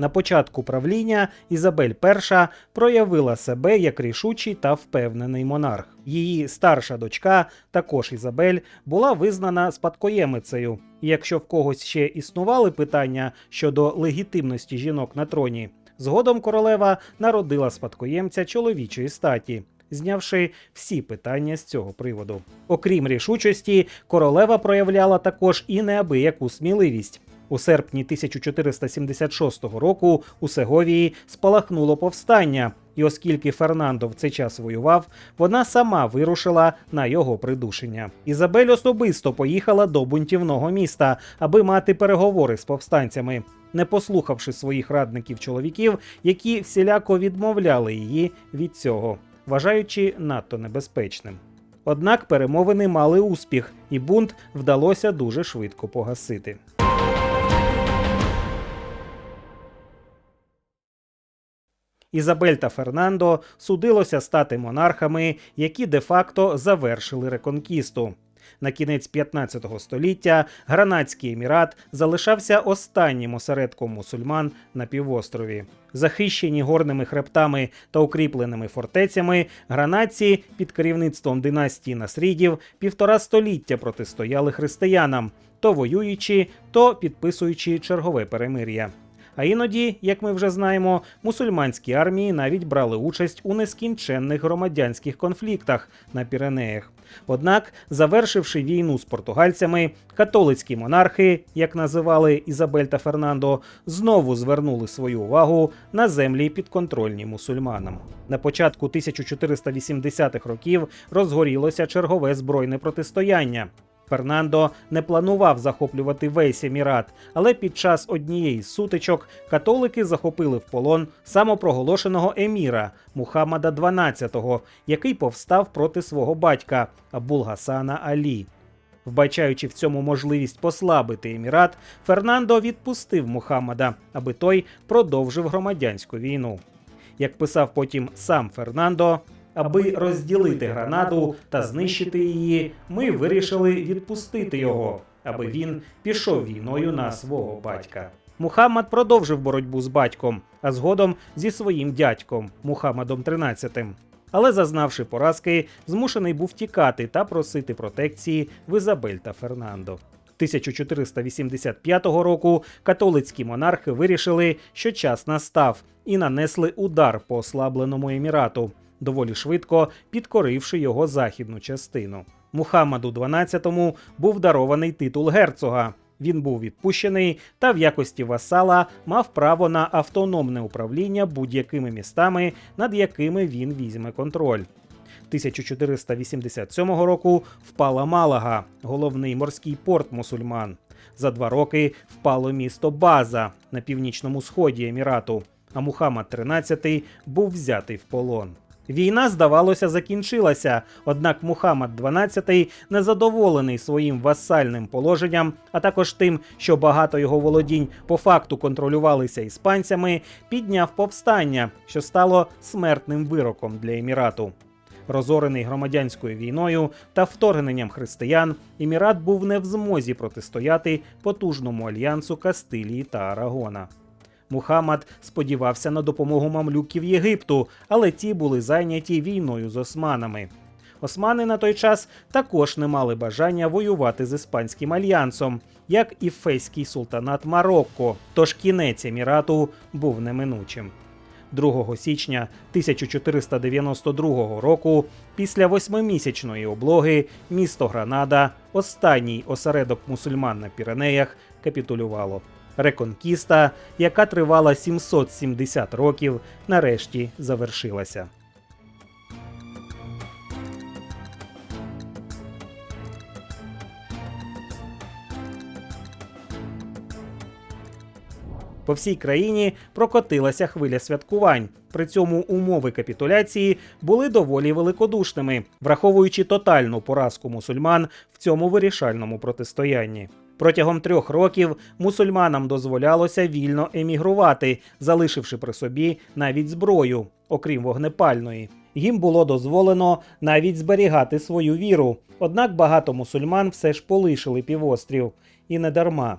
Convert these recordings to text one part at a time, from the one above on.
На початку правління Ізабель І проявила себе як рішучий та впевнений монарх. Її старша дочка, також Ізабель, була визнана спадкоємицею. І якщо в когось ще існували питання щодо легітимності жінок на троні, згодом королева народила спадкоємця чоловічої статі. Знявши всі питання з цього приводу, окрім рішучості, королева проявляла також і неабияку сміливість. У серпні 1476 року у Сеговії спалахнуло повстання, і оскільки Фернандо в цей час воював, вона сама вирушила на його придушення. Ізабель особисто поїхала до бунтівного міста, аби мати переговори з повстанцями, не послухавши своїх радників чоловіків, які всіляко відмовляли її від цього, вважаючи надто небезпечним. Однак перемовини мали успіх, і бунт вдалося дуже швидко погасити. Ізабель та Фернандо судилося стати монархами, які де-факто завершили реконкісту. На кінець 15 століття Гранадський емірат залишався останнім осередком мусульман на півострові. Захищені горними хребтами та укріпленими фортецями, гранадці під керівництвом династії Насрідів півтора століття протистояли християнам, то воюючи, то підписуючи чергове перемир'я. А іноді, як ми вже знаємо, мусульманські армії навіть брали участь у нескінченних громадянських конфліктах на Піренеях. Однак, завершивши війну з португальцями, католицькі монархи, як називали Ізабель та Фернандо, знову звернули свою увагу на землі підконтрольні мусульманам. На початку 1480-х років розгорілося чергове збройне протистояння. Фернандо не планував захоплювати весь емірат, але під час однієї з сутичок католики захопили в полон самопроголошеного еміра Мухаммада XII, який повстав проти свого батька Абулгасана Алі. Вбачаючи в цьому можливість послабити емірат, Фернандо відпустив Мухаммада, аби той продовжив громадянську війну. Як писав потім сам Фернандо, Аби розділити гранаду та знищити її, ми вирішили відпустити його, аби він пішов війною на свого батька. Мухаммад продовжив боротьбу з батьком, а згодом зі своїм дядьком Мухаммадом XIII. Але, зазнавши поразки, змушений був тікати та просити протекції в Ізабель та Фернандо. 1485 року католицькі монархи вирішили, що час настав, і нанесли удар по ослабленому емірату доволі швидко підкоривши його західну частину. Мухаммаду XII був дарований титул герцога. Він був відпущений та в якості васала мав право на автономне управління будь-якими містами, над якими він візьме контроль. 1487 року впала Малага, головний морський порт мусульман. За два роки впало місто База на північному сході емірату. А Мухаммад XIII був взятий в полон. Війна, здавалося, закінчилася, однак Мухаммад XII, незадоволений своїм васальним положенням, а також тим, що багато його володінь по факту контролювалися іспанцями, підняв повстання, що стало смертним вироком для емірату. Розорений громадянською війною та вторгненням християн, емірат був не в змозі протистояти потужному альянсу Кастилії та Арагона. Мухаммад сподівався на допомогу мамлюків Єгипту, але ті були зайняті війною з османами. Османи на той час також не мали бажання воювати з іспанським альянсом, як і фейський султанат Марокко. Тож кінець емірату був неминучим. 2 січня 1492 року, після восьмимісячної облоги, місто Гранада, останній осередок мусульман на Піренеях, капітулювало. Реконкіста, яка тривала 770 років, нарешті завершилася. По всій країні прокотилася хвиля святкувань. При цьому умови капітуляції були доволі великодушними, враховуючи тотальну поразку мусульман в цьому вирішальному протистоянні. Протягом трьох років мусульманам дозволялося вільно емігрувати, залишивши при собі навіть зброю, окрім вогнепальної. Їм було дозволено навіть зберігати свою віру. Однак багато мусульман все ж полишили півострів і не дарма.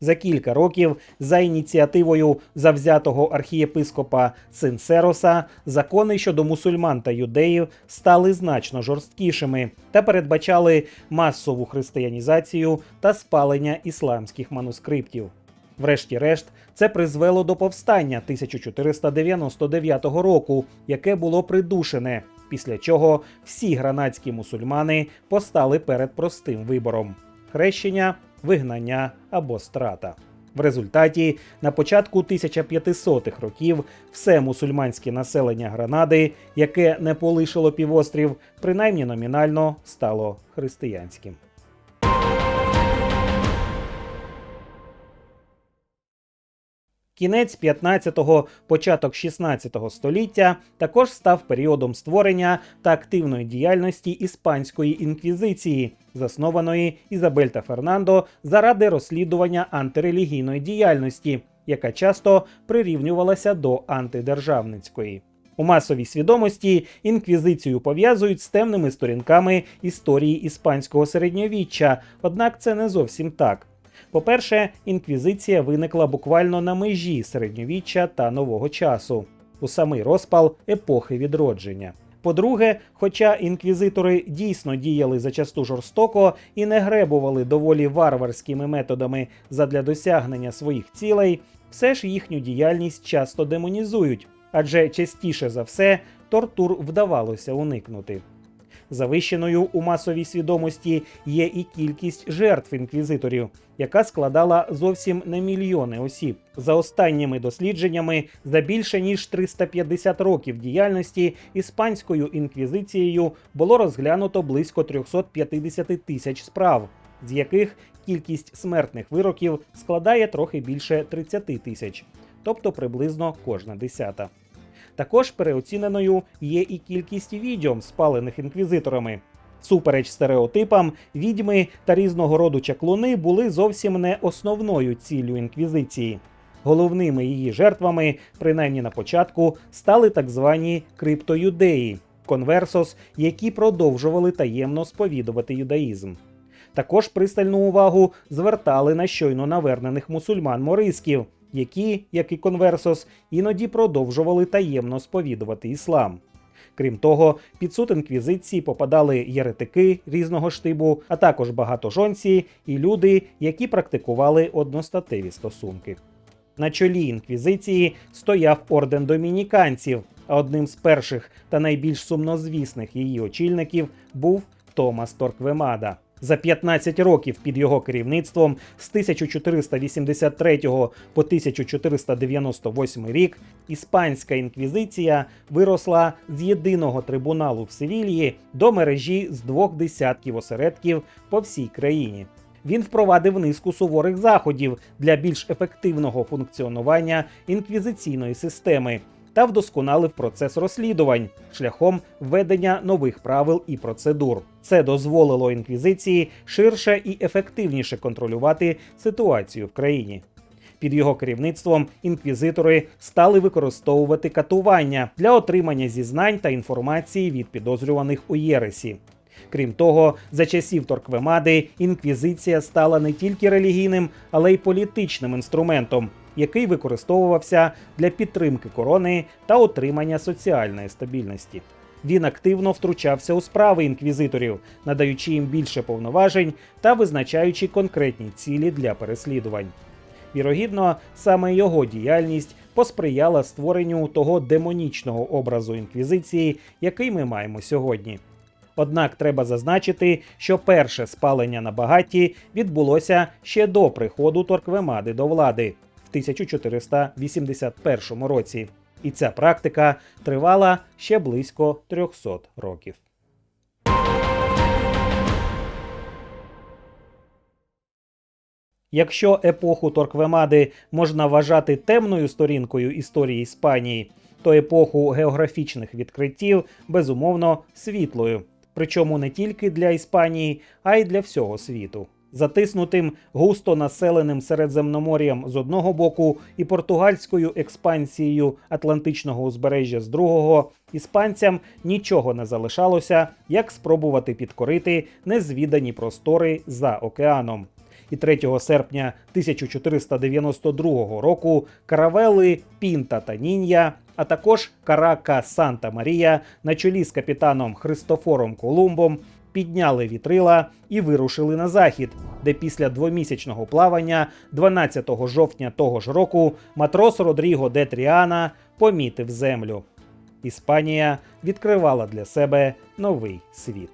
За кілька років, за ініціативою завзятого архієпископа Синсероса, закони щодо мусульман та юдеїв стали значно жорсткішими та передбачали масову християнізацію та спалення ісламських манускриптів. Врешті-решт, це призвело до повстання 1499 року, яке було придушене, після чого всі гранадські мусульмани постали перед простим вибором: хрещення, вигнання або страта. В результаті на початку 1500-х років все мусульманське населення Гранади, яке не полишило півострів, принаймні номінально стало християнським. Кінець 15-го, початок 16-го століття також став періодом створення та активної діяльності іспанської інквізиції, заснованої Ізабель та Фернандо заради розслідування антирелігійної діяльності, яка часто прирівнювалася до антидержавницької. У масовій свідомості інквізицію пов'язують з темними сторінками історії іспанського середньовіччя, однак це не зовсім так. По-перше, інквізиція виникла буквально на межі середньовіччя та нового часу, у самий розпал епохи відродження. По-друге, хоча інквізитори дійсно діяли зачасту жорстоко і не гребували доволі варварськими методами задля досягнення своїх цілей, все ж їхню діяльність часто демонізують, адже частіше за все тортур вдавалося уникнути. Завищеною у масовій свідомості є і кількість жертв інквізиторів, яка складала зовсім не мільйони осіб. За останніми дослідженнями, за більше ніж 350 років діяльності іспанською інквізицією було розглянуто близько 350 тисяч справ, з яких кількість смертних вироків складає трохи більше 30 тисяч, тобто приблизно кожна десята. Також переоціненою є і кількість відьом, спалених інквізиторами. Супереч стереотипам, відьми та різного роду чаклуни були зовсім не основною ціллю інквізиції. Головними її жертвами, принаймні на початку, стали так звані криптоюдеї конверсос, які продовжували таємно сповідувати юдаїзм. Також пристальну увагу звертали на щойно навернених мусульман-морисків, які, як і конверсос, іноді продовжували таємно сповідувати іслам. Крім того, під суд інквізиції попадали єретики різного штибу, а також багатожонці і люди, які практикували одностатеві стосунки. На чолі інквізиції стояв орден домініканців, а одним з перших та найбільш сумнозвісних її очільників був Томас Торквемада. За 15 років під його керівництвом з 1483 по 1498 рік іспанська інквізиція виросла з єдиного трибуналу в Севільї до мережі з двох десятків осередків по всій країні. Він впровадив низку суворих заходів для більш ефективного функціонування інквізиційної системи та вдосконалив процес розслідувань шляхом введення нових правил і процедур. Це дозволило інквізиції ширше і ефективніше контролювати ситуацію в країні. Під його керівництвом інквізитори стали використовувати катування для отримання зізнань та інформації від підозрюваних у Єресі. Крім того, за часів Торквемади інквізиція стала не тільки релігійним, але й політичним інструментом, який використовувався для підтримки корони та отримання соціальної стабільності. Він активно втручався у справи інквізиторів, надаючи їм більше повноважень та визначаючи конкретні цілі для переслідувань. Вірогідно, саме його діяльність посприяла створенню того демонічного образу інквізиції, який ми маємо сьогодні. Однак треба зазначити, що перше спалення на багаті відбулося ще до приходу Торквемади до влади в 1481 році, і ця практика тривала ще близько 300 років. Якщо епоху Торквемади можна вважати темною сторінкою історії Іспанії, то епоху географічних відкриттів безумовно світлою, причому не тільки для Іспанії, а й для всього світу. Затиснутим густо населеним Середземномор'ям з одного боку і португальською експансією Атлантичного узбережжя з другого, іспанцям нічого не залишалося, як спробувати підкорити незвідані простори за океаном. і 3 серпня 1492 року каравели Пінта та Нінья, а також Карака Санта Марія на чолі з капітаном Христофором Колумбом підняли вітрила і вирушили на захід, де після двомісячного плавання 12 жовтня того ж року матрос Родріго де Тріана помітив землю. Іспанія відкривала для себе новий світ.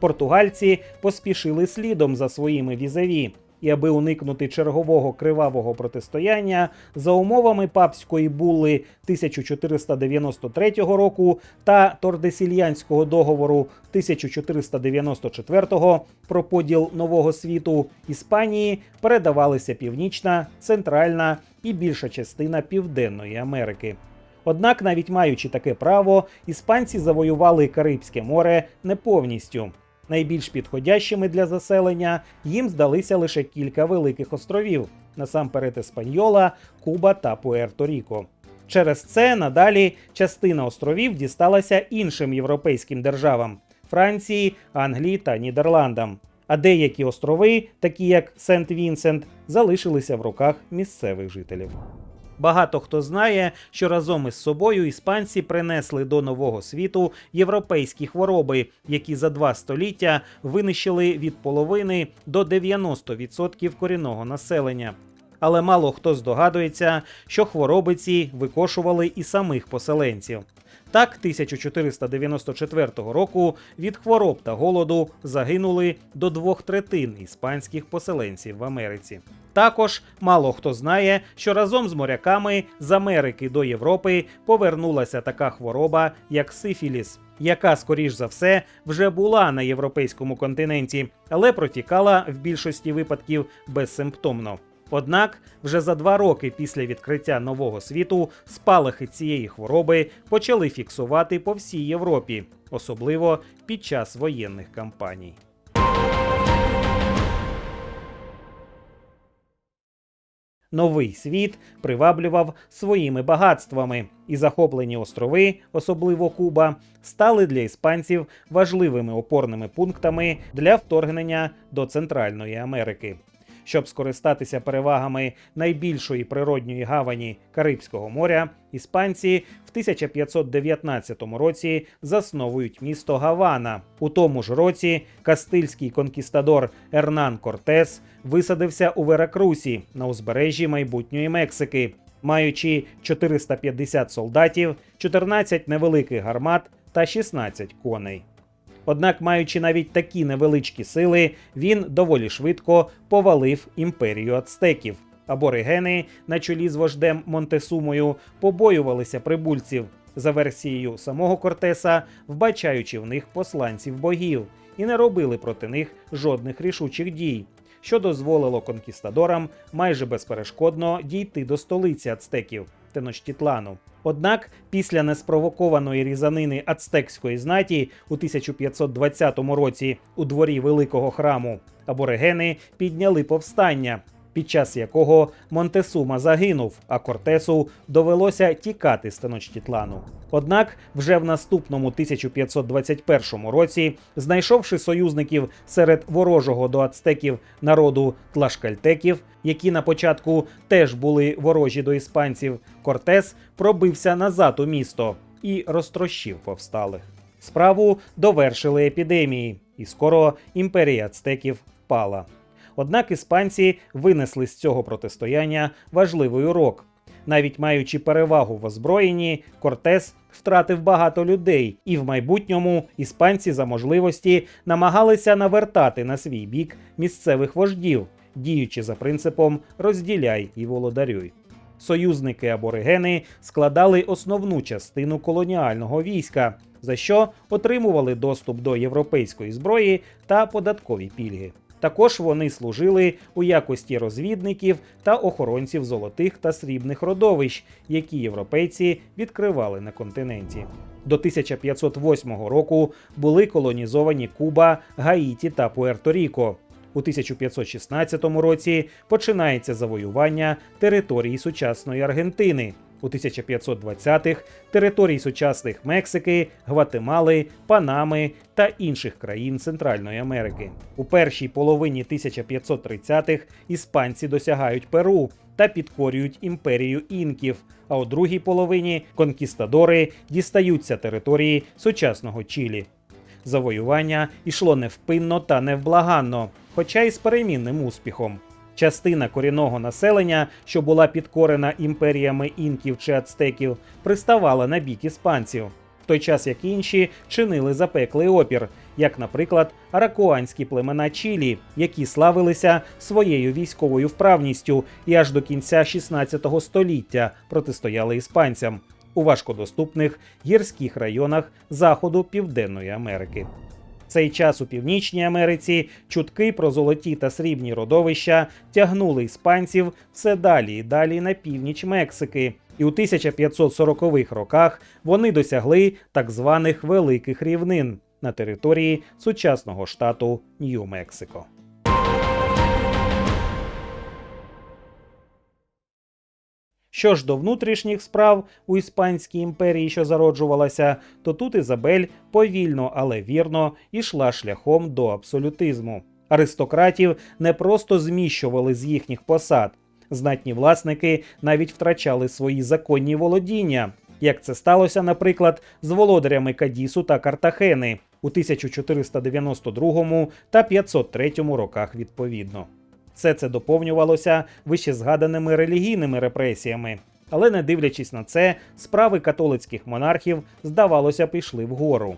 Португальці поспішили слідом за своїми візаві, і аби уникнути чергового кривавого протистояння, за умовами папської були 1493 року та Тордесільянського договору 1494 про поділ нового світу Іспанії передавалися Північна, Центральна і більша частина Південної Америки. Однак, навіть маючи таке право, іспанці завоювали Карибське море не повністю. Найбільш підходящими для заселення їм здалися лише кілька великих островів, насамперед Еспаньола, Куба та Пуерто-Ріко. Через це надалі частина островів дісталася іншим європейським державам Франції, Англії та Нідерландам. А деякі острови, такі як Сент-Вінсент, залишилися в руках місцевих жителів. Багато хто знає, що разом із собою іспанці принесли до нового світу європейські хвороби, які за два століття винищили від половини до 90% корінного населення. Але мало хто здогадується, що хвороби ці викошували і самих поселенців. Так, 1494 року від хвороб та голоду загинули до двох третин іспанських поселенців в Америці. Також мало хто знає, що разом з моряками з Америки до Європи повернулася така хвороба, як сифіліс, яка, скоріш за все, вже була на європейському континенті, але протікала в більшості випадків безсимптомно. Однак вже за два роки після відкриття нового світу спалахи цієї хвороби почали фіксувати по всій Європі, особливо під час воєнних кампаній. Новий світ приваблював своїми багатствами, і захоплені острови, особливо Куба, стали для іспанців важливими опорними пунктами для вторгнення до Центральної Америки. Щоб скористатися перевагами найбільшої природньої гавані Карибського моря, іспанці в 1519 році засновують місто Гавана. У тому ж році кастильський конкістадор Ернан Кортес висадився у Веракрусі на узбережжі майбутньої Мексики, маючи 450 солдатів, 14 невеликих гармат та 16 коней. Однак, маючи навіть такі невеличкі сили, він доволі швидко повалив імперію ацтеків. Аборигени на чолі з вождем Монтесумою побоювалися прибульців за версією самого Кортеса, вбачаючи в них посланців богів, і не робили проти них жодних рішучих дій, що дозволило конкістадорам майже безперешкодно дійти до столиці ацтеків Теночтітлану. Однак після неспровокованої різанини ацтекської знаті у 1520 році у дворі великого храму аборигени підняли повстання, під час якого Монтесума загинув, а Кортесу довелося тікати з Теночтітлану. Однак, вже в наступному 1521 році, знайшовши союзників серед ворожого до ацтеків народу тлашкальтеків, які на початку теж були ворожі до іспанців, Кортес пробився назад у місто і розтрощив повсталих. Справу довершили епідемії, і скоро імперія ацтеків пала. Однак іспанці винесли з цього протистояння важливий урок. Навіть маючи перевагу в озброєнні, Кортес втратив багато людей, і в майбутньому іспанці за можливості намагалися навертати на свій бік місцевих вождів, діючи за принципом розділяй і володарюй. Союзники аборигени складали основну частину колоніального війська, за що отримували доступ до європейської зброї та податкові пільги. Також вони служили у якості розвідників та охоронців золотих та срібних родовищ, які європейці відкривали на континенті. До 1508 року були колонізовані Куба, Гаїті та Пуерто-Ріко. У 1516 році починається завоювання території сучасної Аргентини, У 1520-х територій сучасних Мексики, Гватемали, Панами та інших країн Центральної Америки. У першій половині 1530-х іспанці досягають Перу та підкорюють імперію інків. А у другій половині конкістадори дістаються території сучасного Чилі. Завоювання йшло невпинно та невблаганно, хоча й з перемінним успіхом. Частина корінного населення, що була підкорена імперіями інків чи ацтеків, приставала на бік іспанців, в той час як інші чинили запеклий опір, як, наприклад, аракуанські племена Чилі, які славилися своєю військовою вправністю і аж до кінця 16 століття протистояли іспанцям у важкодоступних гірських районах заходу Південної Америки. Цей час у Північній Америці чутки про золоті та срібні родовища тягнули іспанців все далі і далі на північ Мексики, і у 1540-х роках вони досягли так званих великих рівнин на території сучасного штату Нью-Мексико. Що ж до внутрішніх справ у Іспанській імперії, що зароджувалася, то тут Ізабель повільно, але вірно ішла шляхом до абсолютизму. Аристократів не просто зміщували з їхніх посад. Знатні власники навіть втрачали свої законні володіння, як це сталося, наприклад, з володарями Кадісу та Картахени у 1492 та 503 роках відповідно. Все це доповнювалося вищезгаданими релігійними репресіями. Але не дивлячись на це, справи католицьких монархів, здавалося, пішли вгору.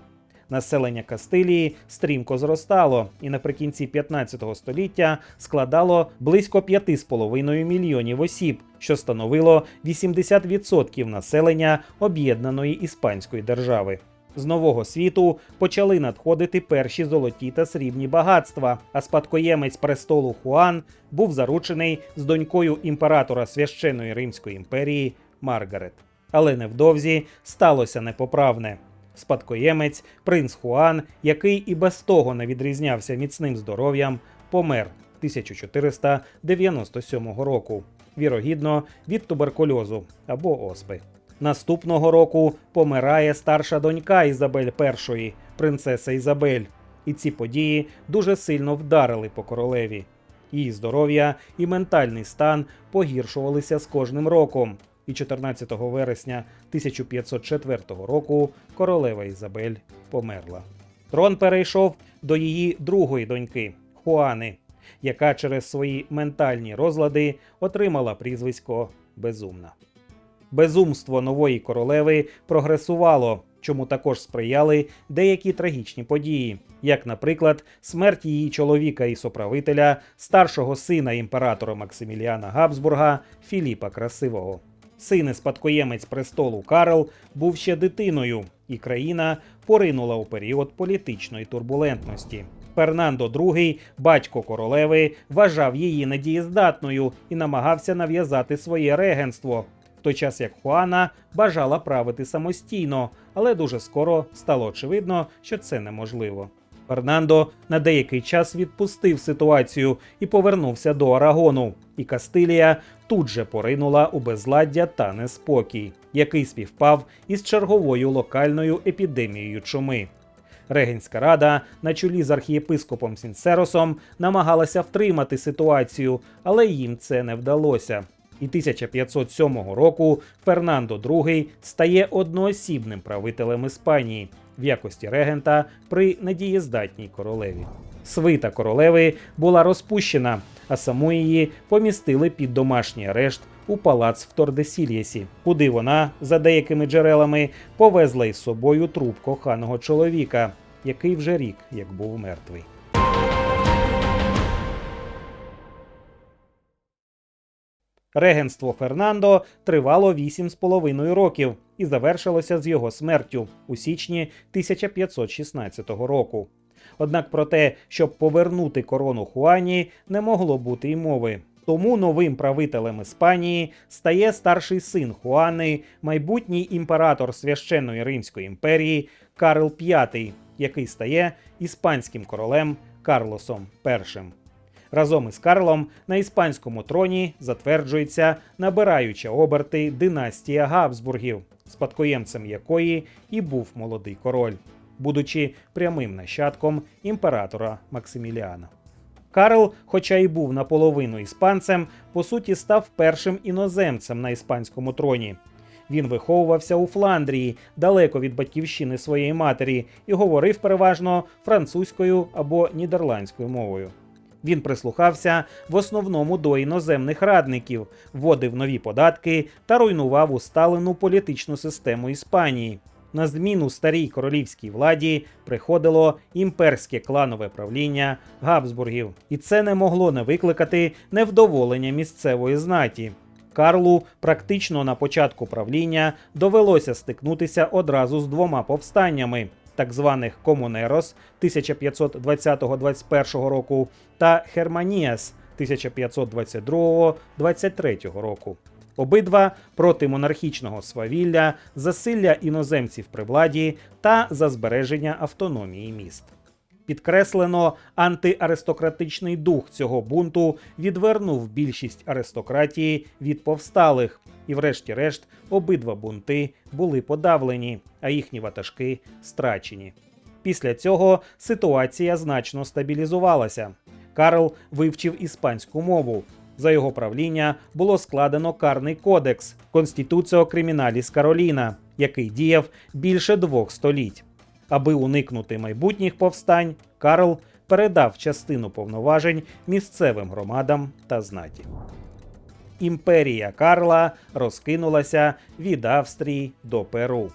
Населення Кастилії стрімко зростало і наприкінці 15 століття складало близько 5,5 мільйонів осіб, що становило 80% населення об'єднаної іспанської держави. З нового світу почали надходити перші золоті та срібні багатства, а спадкоємець престолу Хуан був заручений з донькою імператора священної Римської імперії Маргарет. Але невдовзі сталося непоправне. Спадкоємець принц Хуан, який і без того не відрізнявся міцним здоров'ям, помер 1497 року, вірогідно від туберкульозу або оспи. Наступного року помирає старша донька Ізабель І, принцеса Ізабель, і ці події дуже сильно вдарили по королеві. Її здоров'я і ментальний стан погіршувалися з кожним роком. І 14 вересня 1504 року королева Ізабель померла. Трон перейшов до її другої доньки Хуани, яка через свої ментальні розлади отримала прізвисько Безумна. Безумство нової королеви прогресувало, чому також сприяли деякі трагічні події, як, наприклад, смерть її чоловіка і соправителя, старшого сина імператора Максиміліана Габсбурга Філіпа Красивого. Син і спадкоємець престолу Карл був ще дитиною, і країна поринула у період політичної турбулентності. Фернандо II, батько королеви, вважав її недієздатною і намагався нав'язати своє регенство, той час як Хуана бажала правити самостійно, але дуже скоро стало очевидно, що це неможливо. Фернандо на деякий час відпустив ситуацію і повернувся до Арагону, і Кастилія тут же поринула у безладдя та неспокій, який співпав із черговою локальною епідемією чуми. Регенська рада на чолі з архієпископом Сінсеросом намагалася втримати ситуацію, але їм це не вдалося. І 1507 року Фернандо II стає одноосібним правителем Іспанії в якості регента при недієздатній королеві. Свита королеви була розпущена, а саму її помістили під домашній арешт у палац в Тордесільєсі, куди вона, за деякими джерелами, повезла із собою труп коханого чоловіка, який вже рік як був мертвий. Регенство Фернандо тривало 8,5 років і завершилося з його смертю у січні 1516 року. Однак про те, щоб повернути корону Хуані, не могло бути й мови. Тому новим правителем Іспанії стає старший син Хуани, майбутній імператор священної Римської імперії Карл V, який стає іспанським королем Карлосом І. Разом із Карлом на іспанському троні затверджується набираюча оберти династія Габсбургів, спадкоємцем якої і був молодий король, будучи прямим нащадком імператора Максиміліана. Карл, хоча й був наполовину іспанцем, по суті став першим іноземцем на іспанському троні. Він виховувався у Фландрії, далеко від батьківщини своєї матері, і говорив переважно французькою або нідерландською мовою. Він прислухався в основному до іноземних радників, вводив нові податки та руйнував усталену політичну систему Іспанії. На зміну старій королівській владі приходило імперське кланове правління Габсбургів, і це не могло не викликати невдоволення місцевої знаті. Карлу практично на початку правління довелося стикнутися одразу з двома повстаннями, так званих Комонерос 1520-21 року та Херманіас 1522-23 року. Обидва проти монархічного свавілля, засилля іноземців при владі та за збереження автономії міст. Підкреслено, антиаристократичний дух цього бунту відвернув більшість аристократії від повсталих, і, врешті-решт, обидва бунти були подавлені, а їхні ватажки страчені. Після цього ситуація значно стабілізувалася. Карл вивчив іспанську мову. За його правління було складено карний кодекс Конституціо Криміналіс Кароліна, який діяв більше двох століть. Аби уникнути майбутніх повстань, Карл передав частину повноважень місцевим громадам та знаті. Імперія Карла розкинулася від Австрії до Перу,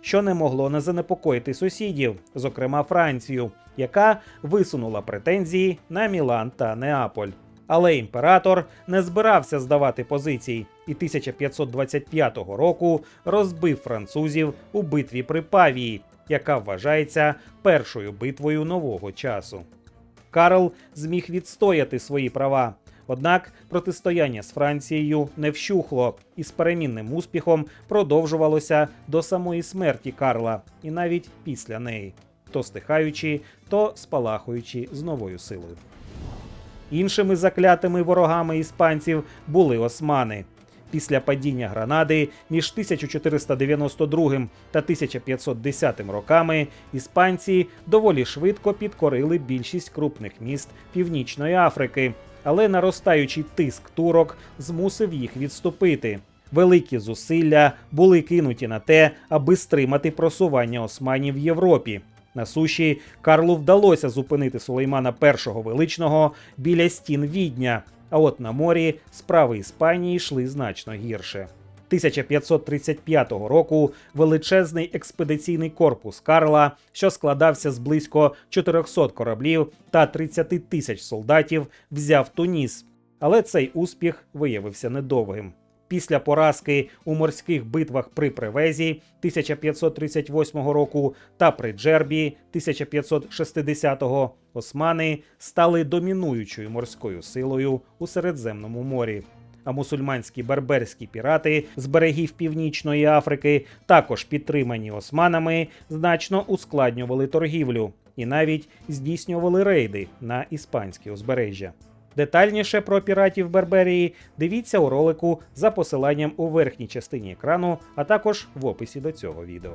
що не могло не занепокоїти сусідів, зокрема Францію, яка висунула претензії на Мілан та Неаполь. Але імператор не збирався здавати позицій і 1525 року розбив французів у битві при Павії, яка вважається першою битвою нового часу. Карл зміг відстояти свої права. Однак протистояння з Францією не вщухло і з перемінним успіхом продовжувалося до самої смерті Карла, і навіть після неї, то стихаючи, то спалахуючи з новою силою. Іншими заклятими ворогами іспанців були османи. Після падіння Гранади між 1492 та 1510 роками іспанці доволі швидко підкорили більшість крупних міст Північної Африки, але наростаючий тиск турок змусив їх відступити. Великі зусилля були кинуті на те, аби стримати просування османів в Європі. На суші Карлу вдалося зупинити Сулеймана І величного біля стін Відня. А от на морі справи Іспанії йшли значно гірше. 1535 року величезний експедиційний корпус Карла, що складався з близько 400 кораблів та 30 тисяч солдатів, взяв Туніс. Але цей успіх виявився недовгим. Після поразки у морських битвах при Превезі 1538 року та при Джербі 1560-го османи стали домінуючою морською силою у Середземному морі. А мусульманські берберські пірати з берегів Північної Африки, також підтримані османами, значно ускладнювали торгівлю і навіть здійснювали рейди на іспанське узбережжя. Детальніше про піратів Берберії дивіться у ролику за посиланням у верхній частині екрану, а також в описі до цього відео.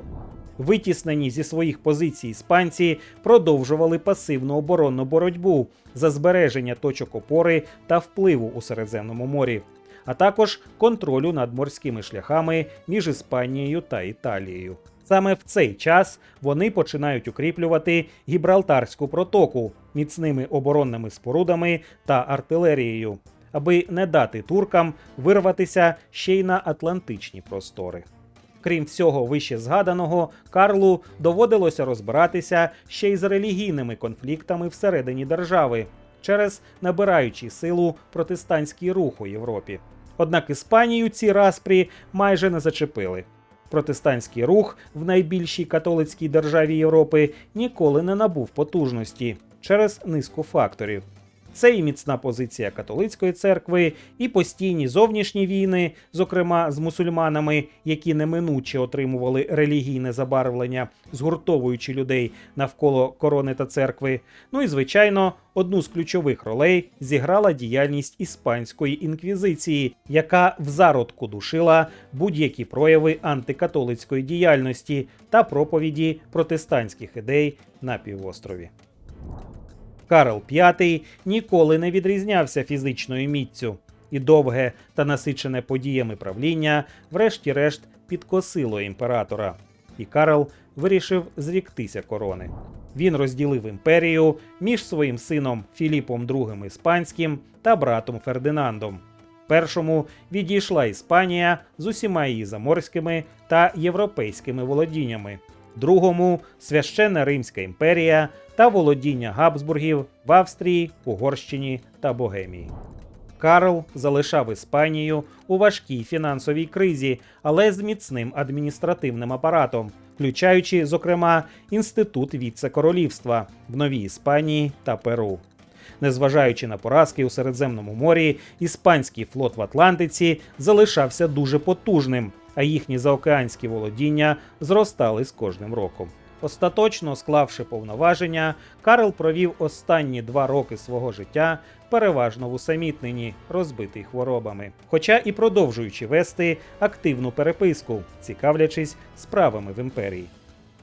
Витіснені зі своїх позицій іспанці продовжували пасивну оборонну боротьбу за збереження точок опори та впливу у Середземному морі, а також контролю над морськими шляхами між Іспанією та Італією. Саме в цей час вони починають укріплювати Гібралтарську протоку міцними оборонними спорудами та артилерією, аби не дати туркам вирватися ще й на атлантичні простори. Крім всього вище згаданого, Карлу доводилося розбиратися ще й з релігійними конфліктами всередині держави через набираючий силу протестантський рух у Європі. Однак Іспанію ці распрі майже не зачепили. Протестантський рух в найбільшій католицькій державі Європи ніколи не набув потужності через низку факторів. Це і міцна позиція католицької церкви, і постійні зовнішні війни, зокрема з мусульманами, які неминуче отримували релігійне забарвлення, згуртовуючи людей навколо корони та церкви. Ну і звичайно, одну з ключових ролей зіграла діяльність іспанської інквізиції, яка в зародку душила будь-які прояви антикатолицької діяльності та проповіді протестантських ідей на півострові. Карл V ніколи не відрізнявся фізичною міццю, і довге та насичене подіями правління, врешті-решт, підкосило імператора. І Карл вирішив зріктися корони. Він розділив імперію між своїм сином Філіпом II Іспанським та братом Фердинандом. Першому відійшла Іспанія з усіма її заморськими та європейськими володіннями, другому священна Римська імперія та володіння Габсбургів в Австрії, Угорщині та Богемії. Карл залишав Іспанію у важкій фінансовій кризі, але з міцним адміністративним апаратом, включаючи, зокрема, інститут віце-королівства в Новій Іспанії та Перу. Незважаючи на поразки у Середземному морі, іспанський флот в Атлантиці залишався дуже потужним, а їхні заокеанські володіння зростали з кожним роком. Остаточно склавши повноваження, Карл провів останні два роки свого життя переважно в усамітненні, розбитий хворобами, хоча і продовжуючи вести активну переписку, цікавлячись справами в імперії.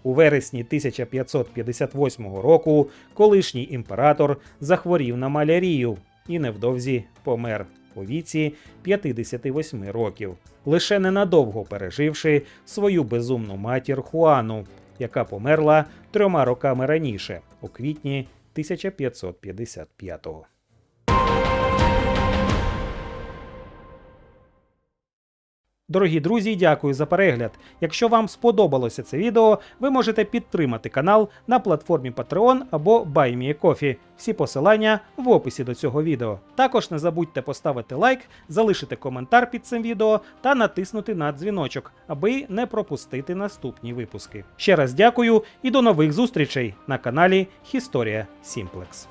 У вересні 1558 року колишній імператор захворів на малярію і невдовзі помер у віці 58 років, лише ненадовго переживши свою безумну матір Хуану, яка померла трьома роками раніше, у квітні 1555-го. Дорогі друзі, дякую за перегляд. Якщо вам сподобалося це відео, ви можете підтримати канал на платформі Patreon або BuyMeACoffee. Всі посилання в описі до цього відео. Також не забудьте поставити лайк, залишити коментар під цим відео та натиснути на дзвіночок, аби не пропустити наступні випуски. Ще раз дякую і до нових зустрічей на каналі Historia Simplex.